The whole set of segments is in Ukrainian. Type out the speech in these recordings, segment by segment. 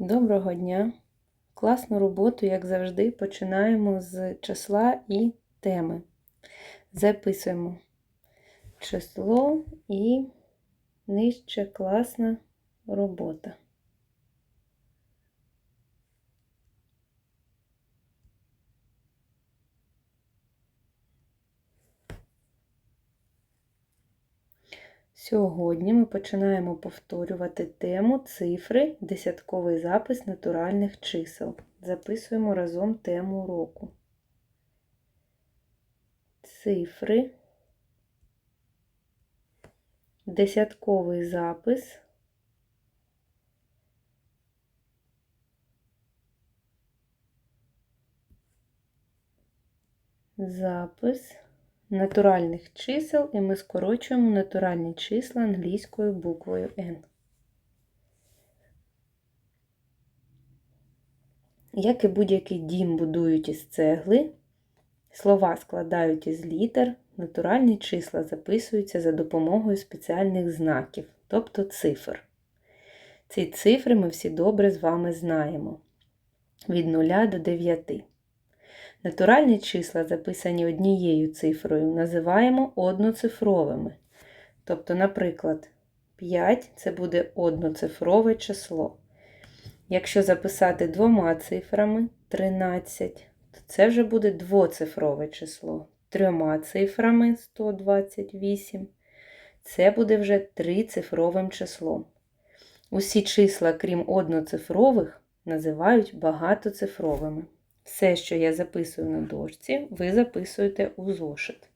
Доброго дня! Класну роботу, як завжди, починаємо з числа і теми. Записуємо число і нижче класна робота. Сьогодні ми починаємо повторювати тему цифри, десятковий запис натуральних чисел. Записуємо разом тему уроку. Цифри, десятковий запис. Запис натуральних чисел, і ми скорочуємо натуральні числа англійською буквою N. Як і будь-який дім будують із цегли, слова складають із літер, натуральні числа записуються за допомогою спеціальних знаків, тобто цифр. Ці цифри ми всі добре з вами знаємо від 0 до 9. Натуральні числа, записані однією цифрою, називаємо одноцифровими. Тобто, наприклад, 5 це буде одноцифрове число. Якщо записати двома цифрами 13, то це вже буде двоцифрове число. Трьома цифрами 128, це буде вже трицифровим числом. Усі числа, крім одноцифрових, називають багатоцифровими. Все, що я записую на дошці, ви записуєте у зошит.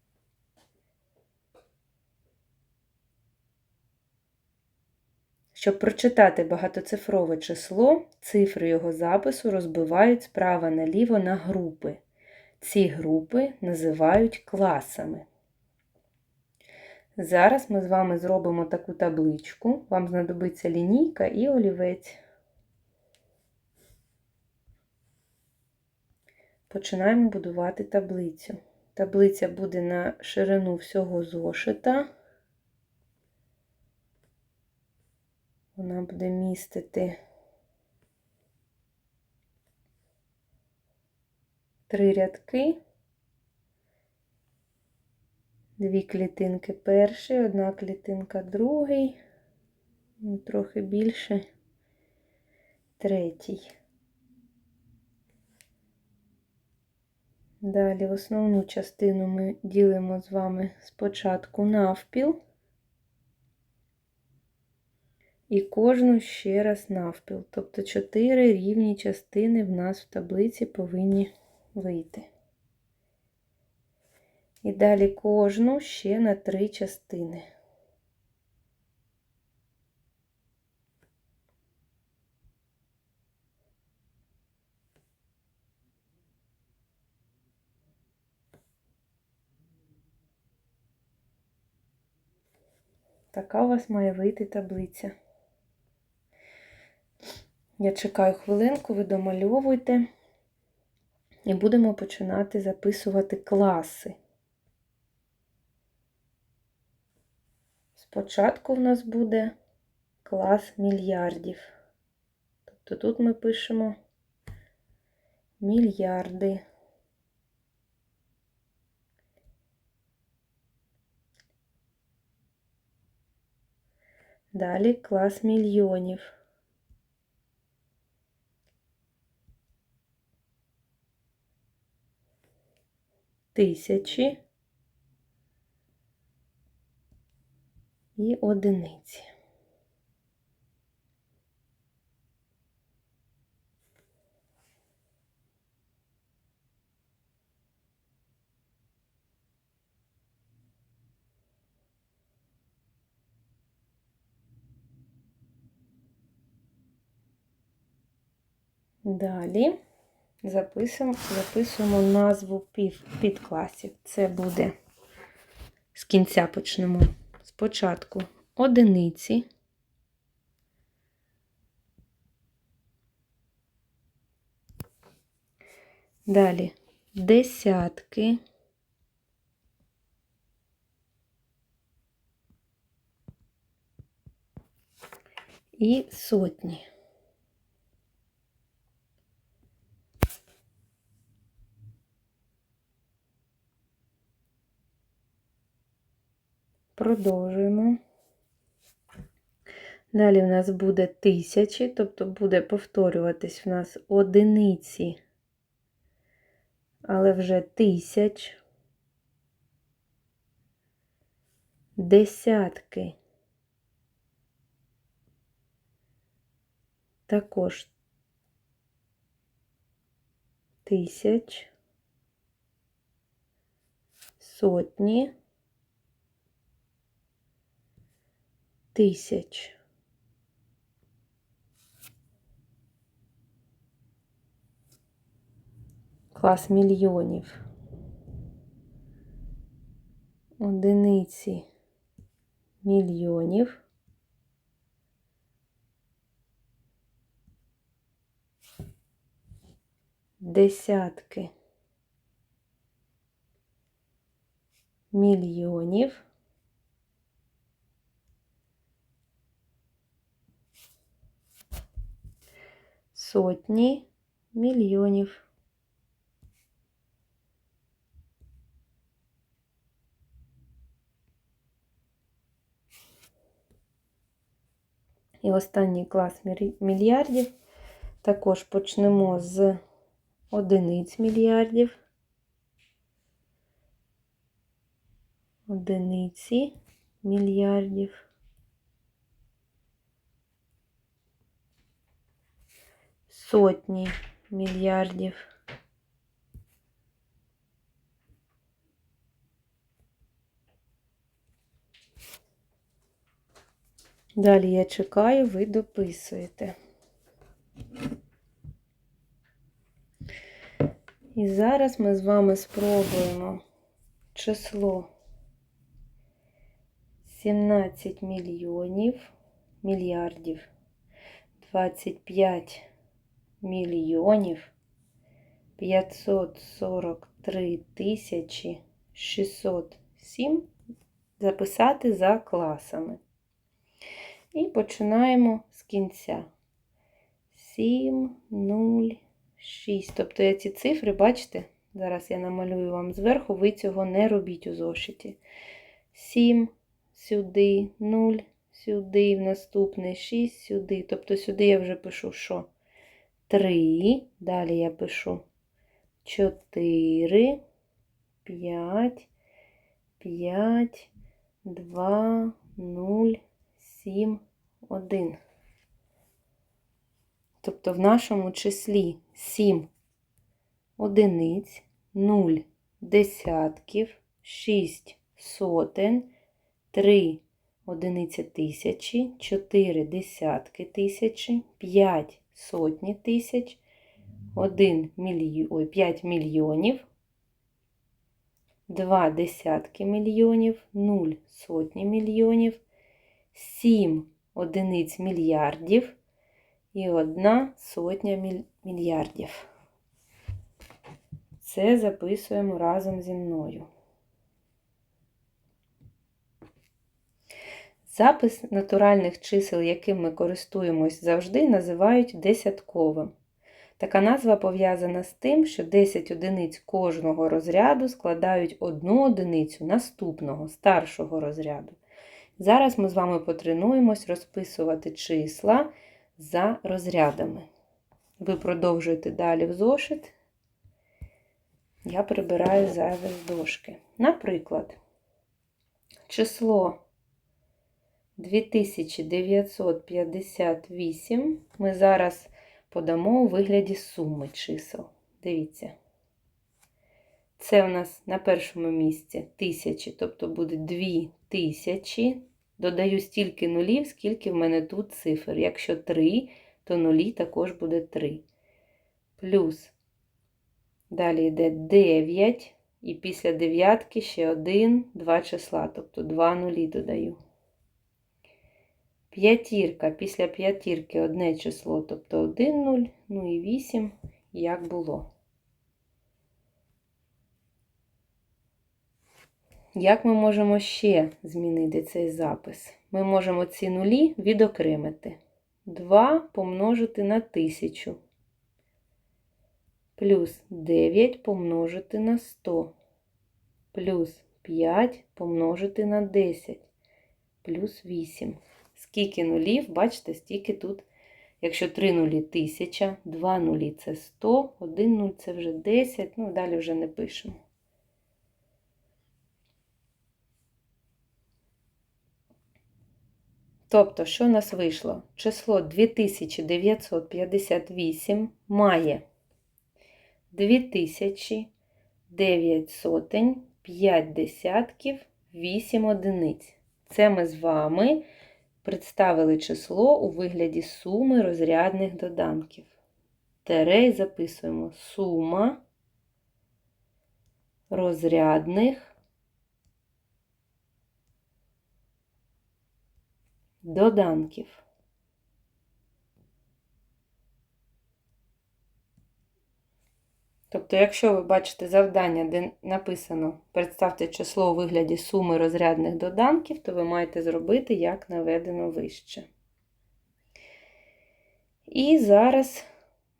Щоб прочитати багатоцифрове число, цифри його запису розбивають справа наліво на групи. Ці групи називають класами. Зараз ми з вами зробимо таку табличку. Вам знадобиться лінійка і олівець. Починаємо будувати таблицю. Таблиця буде на ширину всього зошита. Вона буде містити три рядки, дві клітинки перший, одна клітинка другий, ну, трохи більше, третій. Далі в основну частину ми ділимо з вами спочатку навпіл, і кожну ще раз навпіл. Тобто чотири рівні частини в нас в таблиці повинні вийти. І далі кожну ще на три частини. Така у вас має вийти таблиця. Я чекаю хвилинку, ви домальовуйте і будемо починати записувати класи. Спочатку в нас буде клас мільярдів. Тобто тут ми пишемо мільярди. Далі клас мільйонів. Тисячі і одиниці. Далі записуємо, записуємо назву підкласів. Це буде з кінця почнемо. Спочатку одиниці. Далі десятки. І сотні. Продовжуємо. Далі в нас буде тисячі, тобто буде повторюватись в нас одиниці, але вже тисяч, десятки. Також тисяч, сотні, тисяч. Клас мільйонів. Одиниці мільйонів. Десятки мільйонів. Сотні мільйонів. І останній клас мільярдів. Також почнемо з одиниць мільярдів. Одиниці мільярдів. Сотні мільярдів. Далі я чекаю, ви дописуєте. І зараз ми з вами спробуємо число 17 мільйонів, мільярдів, 25 мільйонів, 543 тисячі 607 записати за класами. І починаємо з кінця. 7, 0, 6. Тобто я ці цифри, бачите, зараз я намалюю вам зверху, ви цього не робіть у зошиті. 7 сюди, 0 сюди, в наступний 6 сюди. Тобто сюди я вже пишу що? 3. Далі я пишу 4, 5, 5, 2, 0, 7, 1. Тобто в нашому числі 7 одиниць, 0 десятків, 6 сотень, 3 одиниці тисячі, 4 десятки тисячі, 5 сотні тисяч, 1 мільйон, ой, 5 мільйонів, 2 десятки мільйонів, 0 сотні мільйонів, 7 одиниць мільярдів і 1 сотня мільярдів. Це записуємо разом зі мною. Запис натуральних чисел, яким ми користуємось завжди, називають десятковим. Така назва пов'язана з тим, що 10 одиниць кожного розряду складають одну одиницю наступного, старшого розряду. Зараз ми з вами потренуємось розписувати числа за розрядами. Ви продовжуєте далі в зошит. Я прибираю зайве з дошки. Наприклад, число 2958 ми зараз подамо у вигляді суми чисел. Дивіться. Це у нас на першому місці тисячі, тобто буде 2 тисячі. Додаю стільки нулів, скільки в мене тут цифр. Якщо 3, то нулі також буде 3. Плюс. Далі йде 9, і після дев'ятки ще 1, 2 числа, тобто 2 нулі додаю. П'ятірка, після п'ятірки одне число, тобто 1 0, ну і 8, як було. Як ми можемо ще змінити цей запис? Ми можемо ці нулі відокремити. 2 помножити на 1000. Плюс 9 помножити на 100. Плюс 5 помножити на 10. плюс 8. Скільки нулів, бачите, стільки тут. Якщо 3 нулі 1000, 2 нулі це 100, 1 нуль це вже 10, ну далі вже не пишемо. Тобто, що у нас вийшло? Число 2958 має 2009 сотень, 5 десятків, 8 одиниць. Це ми з вами представили число у вигляді суми розрядних доданків. Терей записуємо сума розрядних доданків. Тобто, якщо ви бачите завдання, де написано представте число у вигляді суми розрядних доданків, то ви маєте зробити, як наведено вище. І зараз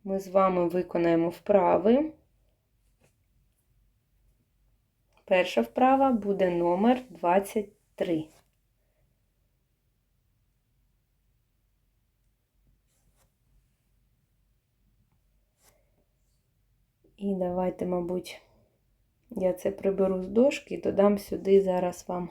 ми з вами виконаємо вправи. Перша вправа буде номер 23. І давайте, мабуть, я це приберу з дошки і додам сюди зараз вам